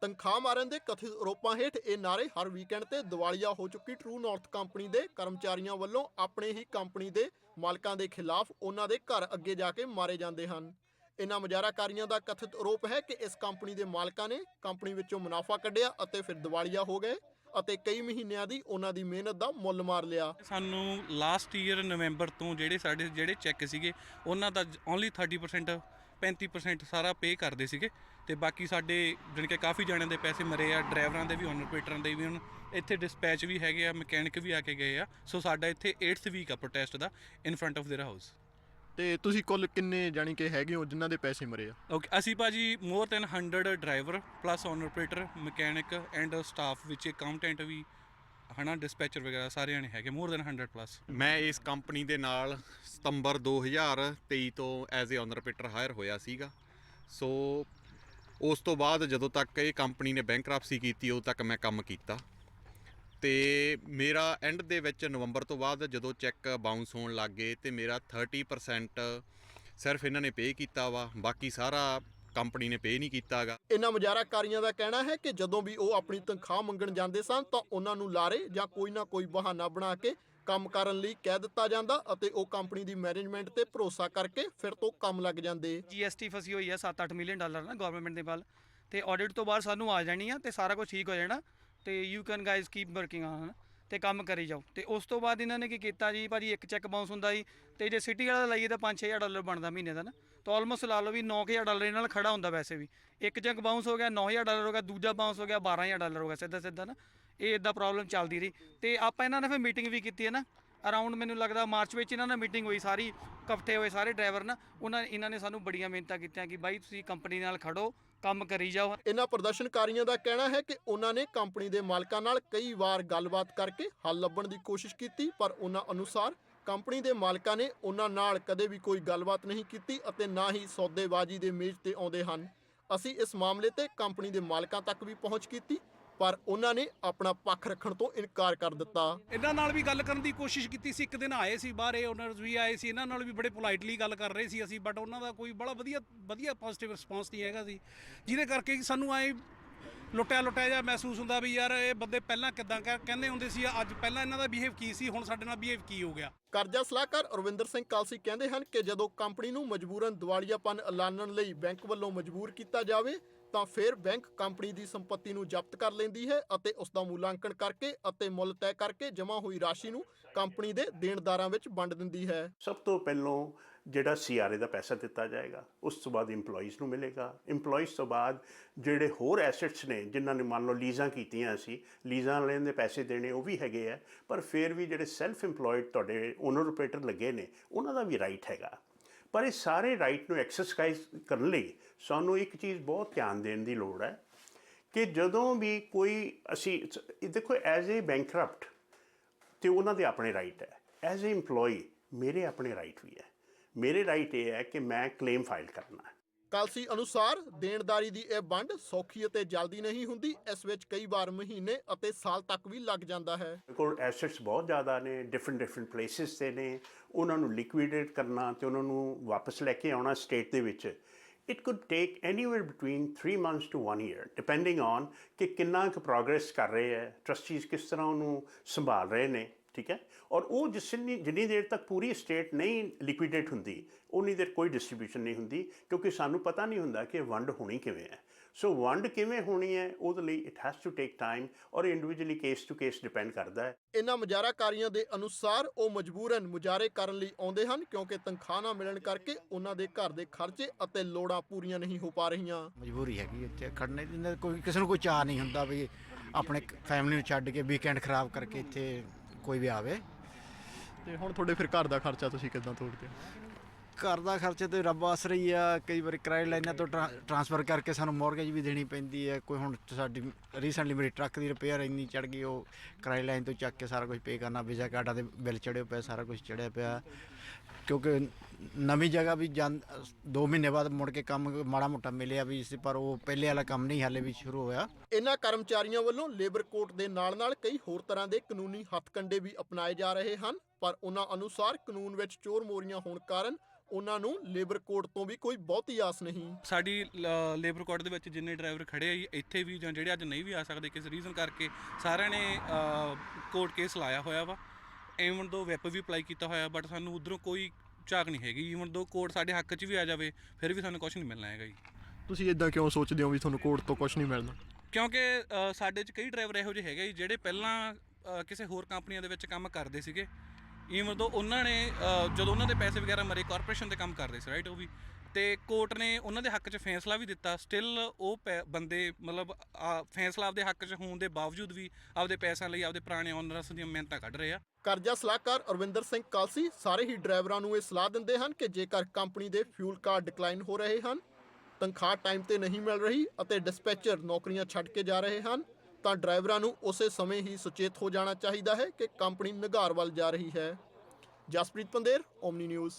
ਤਨਖਾਹ ਮਾਰਨ ਦੇ ਕਥਿਤ ਆਰੋਪਾਂ ਹੇਠ ਇਹ ਨਾਰੇ ਹਰ ਵੀਕਐਂਡ ਤੇ ਦਿਵਾਲੀਆ ਹੋ ਚੁੱਕੀ ਟਰੂ ਨਾਰਥ ਕੰਪਨੀ ਦੇ ਕਰਮਚਾਰੀਆਂ ਵੱਲੋਂ ਆਪਣੇ ਹੀ ਕੰਪਨੀ ਦੇ ਮਾਲਕਾਂ ਦੇ ਖਿਲਾਫ ਉਹਨਾਂ ਦੇ ਘਰ ਅੱਗੇ ਜਾ ਕੇ ਮਾਰੇ ਜਾਂਦੇ ਹਨ। ਇਨ੍ਹਾਂ ਮੁਜ਼ਾਹਰਾਕਾਰੀਆਂ ਦਾ ਕਥਿਤ ਆਰੋਪ ਹੈ ਕਿ ਇਸ ਕੰਪਨੀ ਦੇ ਮਾਲਕਾਂ ਨੇ ਕੰਪਨੀ ਵਿੱਚੋਂ ਮੁਨਾਫਾ ਕੱਢਿਆ ਅਤੇ ਫਿਰ ਦਿਵਾਲੀਆ ਹੋ ਗਏ ਅਤੇ ਕਈ ਮਹੀਨਿਆਂ ਦੀ ਉਹਨਾਂ ਦੀ ਮਿਹਨਤ ਦਾ ਮੁੱਲ ਮਾਰ ਲਿਆ। ਸਾਨੂੰ ਲਾਸਟ ਈਅਰ ਨਵੰਬਰ ਤੋਂ ਜਿਹੜੇ ਸਾਡੇ ਜਿਹੜੇ ਚੈੱਕ ਸੀਗੇ, ਉਹਨਾਂ ਦਾ ਓਨਲੀ 30% 35% ਸਾਰਾ ਪੇ ਕਰਦੇ ਸੀਗੇ ਤੇ ਬਾਕੀ ਸਾਡੇ ਜਾਣੀ ਕਿ ਕਾਫੀ ਜਣਿਆਂ ਦੇ ਪੈਸੇ ਮਰੇ ਆ ਡਰਾਈਵਰਾਂ ਦੇ ਵੀ ਓਨਰ ਆਪਰੇਟਰਾਂ ਦੇ ਵੀ ਹੁਣ ਇੱਥੇ ਡਿਸਪੈਚ ਵੀ ਹੈਗੇ ਆ ਮਕੈਨਿਕ ਵੀ ਆ ਕੇ ਗਏ ਆ ਸੋ ਸਾਡਾ ਇੱਥੇ 8th ਵੀਕ ਆ protest the in front of their house ਤੇ ਤੁਸੀਂ ਕੁੱਲ ਕਿੰਨੇ ਜਾਣੀ ਕਿ ਹੈਗੇ ਹੋ ਜਿਨ੍ਹਾਂ ਦੇ ਪੈਸੇ ਮਰੇ ਆ ਓਕੇ ਅਸੀਂ ਭਾਜੀ more than 100 driver plus owner operator mechanic and staff ਵਿੱਚ ਅਕਾਊਂਟੈਂਟ ਵੀ ਹਨਾ ਡਿਸਪੈਚਰ ਵਗੈਰਾ ਸਾਰੇ ਜਣੇ ਹੈਗੇ ਮੋਰ ਦੈਨ 100 ਪਲੱਸ ਮੈਂ ਇਸ ਕੰਪਨੀ ਦੇ ਨਾਲ ਸਤੰਬਰ 2023 ਤੋਂ as a owner operator hire ਹੋਇਆ ਸੀਗਾ। ਸੋ ਉਸ ਤੋਂ ਬਾਅਦ ਜਦੋਂ ਤੱਕ ਇਹ ਕੰਪਨੀ ਨੇ ਬੈਂਕਰਪਸੀ ਕੀਤੀ, ਉਦੋਂ ਤੱਕ ਮੈਂ ਕੰਮ ਕੀਤਾ। ਤੇ ਮੇਰਾ ਐਂਡ ਦੇ ਵਿੱਚ ਨਵੰਬਰ ਤੋਂ ਬਾਅਦ ਜਦੋਂ ਚੈੱਕ ਬਾਉਂਸ ਹੋਣ ਲੱਗ ਗਏ, ਤੇ ਮੇਰਾ 30% ਸਿਰਫ ਇਹਨਾਂ ਨੇ ਪੇ ਕੀਤਾ ਵਾ। ਬਾਕੀ ਸਾਰਾ ਕੰਪਨੀ ਨੇ ਪੇ ਨਹੀਂ ਕੀਤਾਗਾ ਇਨ੍ਹਾਂ ਮੁਜ਼ਾਹਰਾਕਾਰੀਆਂ ਦਾ ਕਹਿਣਾ ਹੈ ਕਿ ਜਦੋਂ ਵੀ ਉਹ ਆਪਣੀ ਤਨਖਾਹ ਮੰਗਣ ਜਾਂਦੇ ਸਨ ਤਾਂ ਉਹਨਾਂ ਨੂੰ ਲਾਰੇ ਜਾਂ ਕੋਈ ਨਾ ਕੋਈ ਬਹਾਨਾ ਬਣਾ ਕੇ ਕੰਮ ਕਰਨ ਲਈ ਕਹਿ ਦਿੱਤਾ ਜਾਂਦਾ ਅਤੇ ਉਹ ਕੰਪਨੀ ਦੀ ਮੈਨੇਜਮੈਂਟ ਤੇ ਭਰੋਸਾ ਕਰਕੇ ਫਿਰ ਤੋਂ ਕੰਮ ਲੱਗ ਜਾਂਦੇ। ਜੀਐਸਟੀ ਫਸੀ ਹੋਈ ਹੈ 7-8 ਮਿਲੀਅਨ ਡਾਲਰ ਨਾ ਗਵਰਨਮੈਂਟ ਦੇ ਵੱਲ। ਤੇ ਆਡਿਟ ਤੋਂ ਬਾਅਦ ਸਾਨੂੰ ਆ ਜਾਣੀ ਆ ਤੇ ਸਾਰਾ ਕੁਝ ਠੀਕ ਹੋ ਜਾਣਾ। ਤੇ you can guys keep working on ਤੇ ਕੰਮ ਕਰੀ ਜਾਓ। ਤੇ ਉਸ ਤੋਂ ਬਾਅਦ ਇਹਨਾਂ ਨੇ ਕੀ ਕੀਤਾ ਜੀ, ਭਾਜੀ ਇੱਕ ਚੈੱਕ ਬਾਉਂਸ ਹੁੰਦਾ ਜੀ, ਤੇ ਜੇ ਸਿਟੀ ਵਾਲਾ ਲਾਈਏ ਤਾਂ 5-6000 ਡਾਲਰ ਬਣਦਾ ਮਹੀਨੇ ਦਾ ਨਾ। ਤਾਂ ਆਲਮੋਸਟ ਲਾ ਲਓ ਵੀ 9000 ਡਾਲਰ ਇਹਨਾਂ ਨਾਲ ਖੜਾ ਹੁੰਦਾ ਵੈਸੇ ਵੀ। ਇੱਕ ਚੈੱਕ ਬਾਉਂਸ ਹੋ ਗਿਆ 9000 ਡਾਲਰ ਹੋ ਗਿਆ, ਦੂਜਾ ਬਾਉਂਸ ਹੋ ਗਿਆ 12000 ਡਾਲਰ ਹੋ ਗਿਆ, ਸਿੱਧਾ ਸਿੱਧਾ ਨਾ। ਇਹ ਇਦਾਂ ਪ੍ਰੋਬਲਮ ਚੱਲਦੀ ਰਹੀ। ਤੇ ਆਪਾਂ ਇਹਨਾਂ ਨੇ ਫਿਰ ਮੀਟਿੰਗ ਵੀ ਕੀਤੀ ਹੈ ਨਾ। ਅਰਾਊਂਡ ਮੈਨੂੰ ਲੱਗਦਾ ਮਾਰਚ ਵਿੱਚ ਇਹਨਾਂ ਨਾਲ ਮੀਟਿੰਗ ਹੋਈ, ਸਾਰੀ ਇਕੱਠੇ ਹੋਏ ਸਾਰੇ ਡਰਾਈਵਰ ਨਾ, ਉਹਨਾਂ, ਇਹਨਾਂ ਨੇ ਸਾਨੂੰ ਬੜੀਆਂ ਮਿਹਨਤਾਂ ਕੀਤੀਆਂ ਕਿ ਬਾਈ ਤੁਸੀਂ ਕੰਪਨੀ ਨਾਲ ਖੜੋ ਕੰਮ ਕਰੀ ਜਾਓ। ਇਨ੍ਹਾਂ ਪ੍ਰਦਰਸ਼ਨਕਾਰੀਆਂ ਦਾ ਕਹਿਣਾ ਹੈ ਕਿ ਉਹਨਾਂ ਨੇ ਕੰਪਨੀ ਦੇ ਮਾਲਕਾਂ ਨਾਲ ਕਈ ਵਾਰ ਗੱਲਬਾਤ ਕਰਕੇ ਹੱਲ ਲੱਭਣ ਦੀ ਕੋਸ਼ਿਸ਼ ਕੀਤੀ, ਪਰ ਉਹਨਾਂ ਅਨੁਸਾਰ ਕੰਪਨੀ ਦੇ ਮਾਲਕਾਂ ਨੇ ਉਹਨਾਂ ਨਾਲ ਕਦੇ ਵੀ ਕੋਈ ਗੱਲਬਾਤ ਨਹੀਂ ਕੀਤੀ ਅਤੇ ਨਾ ਹੀ ਸੌਦੇਬਾਜ਼ੀ ਦੇ ਮੇਜ਼ ਤੇ ਆਉਂਦੇ ਹਨ। ਅਸੀਂ ਇਸ ਮਾਮਲੇ ਤੇ ਕੰਪਨੀ ਦੇ ਮਾਲਕਾਂ ਤੱਕ ਵੀ ਪਹੁੰਚ ਕੀਤੀ ਪਰ ਉਹਨਾਂ ਨੇ ਆਪਣਾ ਪੱਖ ਰੱਖਣ ਤੋਂ ਇਨਕਾਰ ਕਰ ਦਿੱਤਾ। ਇਹਨਾਂ ਨਾਲ ਵੀ ਗੱਲ ਕਰਨ ਦੀ ਕੋਸ਼ਿਸ਼ ਕੀਤੀ ਸੀ ਇੱਕ ਦਿਨ ਆਏ ਸੀ ਬਾਹਰ ਓਨਰਸ ਵੀ ਆਏ ਸੀ ਇਹਨਾਂ ਨਾਲ ਵੀ ਬੜੇ ਪੋਲਾਈਟਲੀ ਗੱਲ ਕਰ ਰਹੇ ਸੀ ਅਸੀਂ ਬਟ ਉਹਨਾਂ ਦਾ ਕੋਈ ਬੜਾ ਵਧੀਆ ਵਧੀਆ ਪੋਜ਼ਿਟਿਵ ਰਿਸਪਾਂਸ ਨਹੀਂ ਹੈਗਾ ਸੀ ਜਿਹਦੇ ਕਰਕੇ ਸਾਨੂੰ ਐ ਲੁੱਟਿਆ ਲੁੱਟਿਆ ਜਿਹਾ ਮਹਿਸੂਸ ਹੁੰਦਾ ਵੀ ਯਾਰ ਇਹ ਬੰਦੇ ਪਹਿਲਾਂ ਕਿਦਾਂ ਕਹਿੰਦੇ ਹੁੰਦੇ ਸੀ ਅੱਜ ਪਹਿਲਾਂ ਇਹਨਾਂ ਦਾ ਬਿਹੇਵ ਕੀ ਸੀ ਹੁਣ ਸਾਡੇ ਨਾਲ ਬਿਹੇਵ ਕੀ ਹੋ ਗਿਆ। ਕਰਜ਼ਾ ਸਲਾਹਕਾਰ ਅਰਵਿੰਦਰ ਸਿੰਘ ਕਾਲਸੀ ਕਹਿੰਦੇ ਹਨ ਕਿ ਜਦੋਂ ਕੰਪਨੀ ਨੂੰ ਮਜਬੂਰਨ ਦਿਵਾਲੀਆਪਨ ਐਲਾਨਣ ਲਈ ਬੈਂਕ ਵੱਲੋਂ ਮਜਬੂਰ ਕੀਤਾ ਜਾਵੇ ਤਾਂ ਫਿਰ ਬੈਂਕ ਕੰਪਨੀ ਦੀ ਸੰਪਤੀ ਨੂੰ ਜ਼ਬਤ ਕਰ ਲੈਂਦੀ ਹੈ ਅਤੇ ਉਸ ਦਾ ਮੁਲਾਂਕਣ ਕਰਕੇ ਅਤੇ ਮੁੱਲ ਤੈਅ ਕਰਕੇ ਜਮ੍ਹਾਂ ਹੋਈ ਰਾਸ਼ੀ ਨੂੰ ਕੰਪਨੀ ਦੇ ਦੇਣਦਾਰਾਂ ਵਿੱਚ ਵੰਡ ਦਿੰਦੀ ਹੈ। ਸਭ ਤੋਂ ਪਹਿਲਾਂ ਜਿਹੜਾ ਸੀਆਰਏ ਦਾ ਪੈਸਾ ਦਿੱਤਾ ਜਾਏਗਾ, ਉਸ ਤੋਂ ਬਾਅਦ EMPLOYEES ਨੂੰ ਮਿਲੇਗਾ। EMPLOYEES ਤੋਂ ਬਾਅਦ ਜਿਹੜੇ ਹੋਰ ਐਸੈਟਸ ਨੇ, ਜਿਨ੍ਹਾਂ ਨੇ ਮੰਨ ਲਓ ਲੀਜ਼ਾਂ ਕੀਤੀਆਂ ਅਸੀਂ ਲੀਜ਼ਾਂ ਲੈਣ ਦੇ ਪੈਸੇ ਦੇਣੇ, ਉਹ ਵੀ ਹੈਗੇ ਆ, ਪਰ ਫਿਰ ਵੀ ਜਿਹੜੇ ਸੈਲਫ EMPLOYED ਤੁਹਾਡੇ ਓਨਰ ਆਪਰੇਟਰ ਲੱਗੇ ਨੇ, ਉਹਨਾਂ ਦਾ ਵੀ ਰਾਈਟ ਹੈਗਾ। ਪਰ ਇਹ ਸਾਰੇ ਰਾਈਟ ਨੂੰ ਐਕਸਰਸਾਈਜ਼ ਕਰਨ ਲਈ ਸਾਨੂੰ ਇੱਕ ਚੀਜ਼ ਬਹੁਤ ਧਿਆਨ ਦੇਣ ਦੀ ਲੋੜ ਹੈ ਕਿ ਜਦੋਂ ਵੀ ਕੋਈ ਅਸੀਂ ਦੇਖੋ ਐਜ਼ ਅ ਬੈਂਕਰਪਟ ਤੇ ਉਹਨਾਂ ਦੇ ਆਪਣੇ ਰਾਈਟ ਹੈ। ਐਜ਼ ਅ EMPLOYEE, ਮੇਰੇ ਆਪਣੇ ਰਾਈਟ ਵੀ ਹੈ। ਮੇਰੇ ਰਾਈਟ ਇਹ ਹੈ ਕਿ ਮੈਂ ਕਲੇਮ ਫਾਈਲ ਕਰਨਾ ਕਾਲਸੀ ਅਨੁਸਾਰ ਦੇਣਦਾਰੀ ਦੀ ਇਹ ਵੰਡ ਸੌਖੀ ਅਤੇ ਜਲਦੀ ਨਹੀਂ ਹੁੰਦੀ, ਇਸ ਵਿੱਚ ਕਈ ਵਾਰ ਮਹੀਨੇ ਅਤੇ ਸਾਲ ਤੱਕ ਵੀ ਲੱਗ ਜਾਂਦਾ ਹੈ। ਮੇਰੇ ਕੋਲ ਐਸੈਟਸ ਬਹੁਤ ਜ਼ਿਆਦਾ ਨੇ ਡਿਫਰੈਂਟ ਡਿਫਰੈਂਟ ਪਲੇਸਿਸ ਤੇ ਨੇ। ਉਹਨਾਂ ਨੂੰ ਲਿਕੁਇਡੇਟ ਕਰਨਾ ਤੇ ਉਹਨਾਂ ਨੂੰ ਵਾਪਸ ਲੈ ਕੇ ਆਉਣਾ ਸਟੇਟ ਦੇ ਵਿੱਚ। It could take anywhere between 3 months to 1 year depending on ਕਿ ਕਿੰਨਾ ਕੁ ਪ੍ਰੋਗਰੈਸ ਕਰ ਰਹੇ ਹੈ ਟਰਸਟੀਜ਼ ਕਿਸ ਤਰ੍ਹਾਂ ਉਹਨੂੰ ਸੰਭਾਲ ਰਹੇ ਨੇ। ਠੀਕ ਹੈ? ਔਰ ਉਹ ਜਿੰਨੀ ਜਿੰਨੀ ਦੇਰ ਤੱਕ ਪੂਰੀ ਸਟੇਟ ਨਹੀਂ ਲਿਕੁਇਡੇਟ ਹੁੰਦੀ ਉਨੀ ਦੇਰ ਕੋਈ ਡਿਸਟ੍ਰੀਬਿਊਸ਼ਨ ਨਹੀਂ ਹੁੰਦੀ ਕਿਉਂਕਿ ਸਾਨੂੰ ਪਤਾ ਨਹੀਂ ਹੁੰਦਾ ਕਿ ਵੰਡ ਹੋਣੀ ਕਿਵੇਂ ਹੈ। ਸੋ ਵੰਡ ਕਿਵੇਂ ਹੋਣੀ ਹੈ ਉਹਦੇ ਲਈ it has to take time or individually case to case depend ਕਰਦਾ ਹੈ। ਇਨ੍ਹਾਂ ਮੁਜ਼ਾਹਰਾਕਾਰੀਆਂ ਦੇ ਅਨੁਸਾਰ ਉਹ ਮਜਬੂਰਨ ਮੁਜ਼ਾਹਰੇ ਕਰਨ ਲਈ ਆਉਂਦੇ ਹਨ ਕਿਉਂਕਿ ਤਨਖਾਹ ਨਾ ਮਿਲਣ ਕਰਕੇ ਉਹਨਾਂ ਦੇ ਘਰ ਦੇ ਖਰਚੇ ਅਤੇ ਲੋੜਾਂ ਪੂਰੀਆਂ ਨਹੀਂ ਹੋ ਪਾ ਰਹੀਆਂ। ਮਜਬੂਰੀ ਹੈਗੀ ਇੱਥੇ ਖੜਨੇ ਦੀ ਇਹਨਾਂ ਦਾ ਕੋਈ ਕਿਸੇ ਨੂੰ ਕੋਈ ਚਾਹ ਨਹੀਂ ਹੁੰਦਾ ਵੀ ਆਪਣੇ ਫੈਮਿਲੀ ਨੂੰ ਛੱਡ ਕੇ ਵੀਕਐਂਡ ਖਰਾਬ ਕਰਕੇ ਇੱਥੇ ਕੋਈ ਵੀ ਆਵੇ। ਤੇ ਹੁਣ ਤੁਹਾਡੇ ਫਿਰ ਘਰ ਦਾ ਖਰਚਾ ਤੁਸੀਂ ਕਿੱਦਾਂ ਤੋੜਦੇ ਘਰ ਦਾ ਖਰਚਾ ਤੇ ਰੱਬ ਆਸਰਾ ਹੀ ਆ ਕਈ ਵਾਰੀ ਕਿਰਾਏ ਲਾਈਨਾਂ ਤੋਂ ਟਰਾਂ- ਟਰਾਂਸਫਰ ਕਰਕੇ ਸਾਨੂੰ ਮੌਰਗੇਜ ਵੀ ਦੇਣੀ ਪੈਂਦੀ ਹੈ ਕੋਈ ਹੁਣ ਸਾਡੀ ਰੀਸੈਂਟਲੀ ਮੇਰੀ ਟਰੱਕ ਦੀ ਰਿਪੇਅਰ ਇੰਨੀ ਚੜ ਗਈ ਉਹ ਕਿਰਾਏ ਲਾਈਨ ਤੋਂ ਚੱਕ ਕੇ ਸਾਰਾ ਕੁਝ ਪੇ ਕਰਨਾ ਵੀਜ਼ਾ ਕਾਰਡਾਂ ਦੇ ਬਿੱਲ ਚੜੇ ਪਿਆ ਸਾਰਾ ਕੁਝ ਚੜਿਆ ਪਿਆ। ਕਿਉਂਕਿ ਨਵੀਂ ਜਗ੍ਹਾ ਵੀ ਜਾਂ 2 ਮਹੀਨੇ ਬਾਅਦ ਮੁੜ ਕੇ ਕੰਮ ਮਾੜਾ ਮੋਟਾ ਮਿਲਿਆ ਵੀ ਸੀ ਪਰ ਉਹ ਪਹਿਲੇ ਵਾਲਾ ਕੰਮ ਨਹੀਂ ਹਾਲੇ ਵੀ ਸ਼ੁਰੂ ਹੋਇਆ। ਇਨ੍ਹਾਂ ਕਰਮਚਾਰੀਆਂ ਵੱਲੋਂ ਲੇਬਰ ਕੋਡ ਦੇ ਨਾਲ-ਨਾਲ ਕਈ ਹੋਰ ਤਰ੍ਹਾਂ ਦੇ ਕਾਨੂੰਨੀ ਹੱਥਕੰਡੇ ਵੀ ਅਪਣਾਏ ਜਾ ਰਹੇ ਹਨ ਪਰ ਉਹਨਾਂ ਅਨੁਸਾਰ ਕਾਨੂੰਨ ਵਿੱਚ ਚੋਰ ਮੋਰੀਆਂ ਹੋਣ ਕਾਰਨ ਉਹਨਾਂ ਨੂੰ ਲੇਬਰ ਕੋਡ ਤੋਂ ਵੀ ਕੋਈ ਬਹੁਤੀ ਆਸ ਨਹੀਂ। ਸਾਡੀ ਲੇਬਰ ਕੋਡ ਦੇ ਵਿੱਚ ਜਿੰਨੇ ਡਰਾਈਵਰ ਖੜੇ ਆ ਜੀ ਇੱਥੇ ਵੀ ਜਾਂ ਜਿਹੜੇ ਅੱਜ ਨਹੀਂ ਵੀ ਆ ਸਕਦੇ ਕਿਸੇ ਰੀਜ਼ਨ ਕਰਕੇ ਸਾਰਿਆਂ ਨੇ ਕੋਰਟ ਕੇਸ ਲਾਇਆ ਹੋਇਆ ਵਾ। ਈਵਨ ਦੋ ਵੈਪ ਵੀ ਅਪਲਾਈ ਕੀਤਾ ਹੋਇਆ ਬਟ ਸਾਨੂੰ ਉਧਰੋਂ ਕੋਈ ਝਾਕ ਨਹੀਂ ਹੈਗੀ। ਈਵਨ ਦੋ ਕੋਰਟ ਸਾਡੇ ਹੱਕ 'ਚ ਵੀ ਆ ਜਾਵੇ ਫਿਰ ਵੀ ਸਾਨੂੰ ਕੁਝ ਨਹੀਂ ਮਿਲਣਾ ਹੈਗਾ ਜੀ। ਤੁਸੀਂ ਇਦਾਂ ਕਿਉਂ ਸੋਚਦੇ ਹੋ ਵੀ ਤੁਹਾਨੂੰ ਕੋਰਟ ਤੋਂ ਕੁਝ ਨਹੀਂ ਮਿਲਣਾ? ਕਿਉਂਕਿ ਸਾਡੇ 'ਚ ਕਈ ਡਰਾਈਵਰ ਇਹੋ ਜਿਹੇ ਹੈਗੇ ਜੀ ਜਿਹੜੇ ਪਹਿਲਾਂ ਕਿਸੇ ਹੋਰ ਕੰਪਨੀਆਂ ਦੇ ਵਿੱਚ ਕੰਮ ਕਰਦੇ ਸੀਗੇ। ਈਵਨ ਦੋ ਉਹਨਾਂ ਨੇ ਜਦੋਂ ਉਹਨਾਂ ਦੇ ਪੈਸੇ ਵਗੈਰਾ ਮਰੇ ਕਾਰਪੋਰੇਸ਼ਨ ਦੇ ਕੰਮ ਕਰਦੇ ਸੀ ਰਾਈਟ ਉਹ ਵੀ। ਤੇ ਕੋਰਟ ਨੇ ਉਹਨਾਂ ਦੇ ਹੱਕ 'ਚ ਫੈਸਲਾ ਵੀ ਦਿੱਤਾ। ਸਟਿਲ ਉਹ ਪੈ- ਬੰਦੇ ਮਤਲਬ ਆ, ਫੈਸਲਾ ਆਪਦੇ ਹੱਕ 'ਚ ਹੋਣ ਦੇ ਬਾਵਜੂਦ ਵੀ ਆਪਦੇ ਪੈਸਿਆਂ ਲਈ ਆਪਦੇ ਪੁਰਾਣੇ ਓਨਰਸ ਦੀਆਂ ਮਿਹਨਤਾਂ ਕੱਢ ਰਹੇ ਆ। ਕਰਜ਼ਾ ਸਲਾਹਕਾਰ ਅਰਵਿੰਦਰ ਸਿੰਘ ਕਾਲਸੀ ਸਾਰੇ ਹੀ ਡਰਾਈਵਰਾਂ ਨੂੰ ਇਹ ਸਲਾਹ ਦਿੰਦੇ ਹਨ ਕਿ ਜੇਕਰ ਕੰਪਨੀ ਦੇ ਫਿਊਲ ਕਾਰਡ ਡਿਕਲਾਈਨ ਹੋ ਰਹੇ ਹਨ ਤਨਖਾਹ ਟਾਈਮ ਤੇ ਨਹੀਂ ਮਿਲ ਰਹੀ ਅਤੇ ਡਿਸਪੈਚਰ ਨੌਕਰੀਆਂ ਛੱਡ ਕੇ ਜਾ ਰਹੇ ਹਨ ਤਾਂ ਡਰਾਈਵਰਾਂ ਨੂੰ ਉਸੇ ਸਮੇਂ ਹੀ ਸੁਚੇਤ ਹੋ ਜਾਣਾ ਚਾਹੀਦਾ ਹੈ ਕਿ ਕੰਪਨੀ ਨਿਗਾਰ ਵੱਲ ਜਾ ਰਹੀ ਹੈ। Jaspreet Pander Omni news